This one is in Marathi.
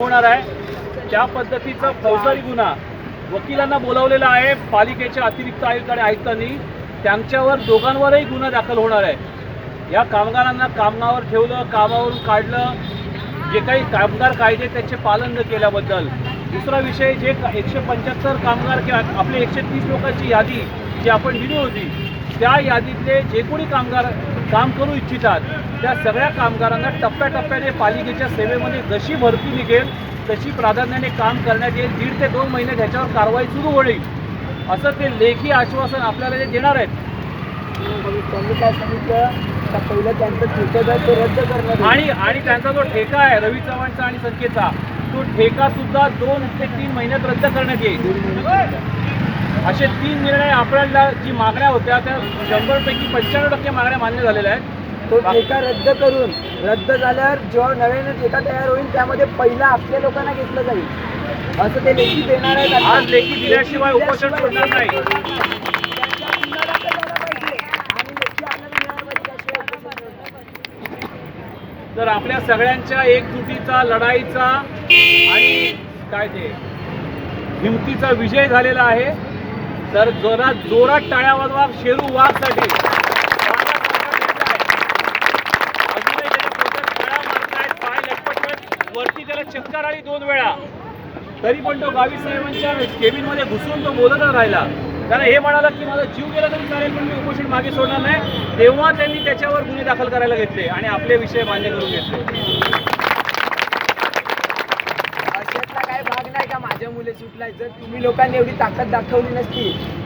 होणार आहे. त्या पद्धतीचा फौजदारी गुन्हा वकिलांना बोलावलेला आहे पालिकेच्या अतिरिक्त आयुक्त आणि आयुक्तांनी त्यांच्यावर दोघांवरही गुन्हा दाखल होणार आहे. या कामगारांना कामावर ठेवलं कामावरून काढलं जे काही कामगार कायदे त्याचे पालन न केल्याबद्दल. दुसरा विषय जे एकशे पंच्याहत्तर कामगार किंवा आपली एकशे तीस लोकांची यादी जी आपण दिली होती त्या यादीतले जे कोणी कामगार काम करू इच्छितात त्या सगळ्या कामगारांना टप्प्याटप्प्याने पालिकेच्या सेवेमध्ये जशी भरती निघेल तशी प्राधान्याने काम करण्यात येईल. दीड ते दोन महिने त्याच्यावर कारवाई सुरू होईल. असं ते लेखी आश्वासन आपल्याला जे देणार आहेत. आणि आणि त्यांचा जो ठेका आहे रवी चव्हाणचा आणि संख्येचा तो ठेका सुद्धा दोन ते तीन महिन्यात रद्द करण्यात येईल. असे तीन निर्णय आपल्याला जी मागण्या होत्या त्या शंभरपैकी पंच्याण्णव टक्के मागण्या मान्य झालेल्या आहेत तो ठेका रद्द करून रद्द झाल्यावर जेव्हा नव्याने ठेका तयार होईल त्यामध्ये पहिला आपल्या लोकांना घेतलं जाईल असं ते लेखी देणार आहेत. आज लेखी दिल्याशिवाय उपोषण सोडणार नाही. तर आपल्या सगळ्यांच्या एकजुटीचा लढाईचा आणि काय ते हिमतीचा विजय झालेला आहे तर जोरात जोरात टाळ्या वाजवा शेरू वाघसाठी वरती त्याला चक्कर आली दोन वेळा. तरी पण तो गावी साहेबांच्या केबिनमध्ये घुसून तो बोलतच राहिला. त्याला हे म्हणाला की माझा जीव गेला तरी चालेल पण मी उपोषण मागे सोडणार नाही. तेव्हा त्यांनी त्याच्यावर गुन्हे दाखल करायला घेतले आणि आपले विषय मान्य करून घेतले अशातला काय भाग नाही का माझ्या मुले सुटलाय जर तुम्ही लोकांनी एवढी ताकद दाखवली नसती.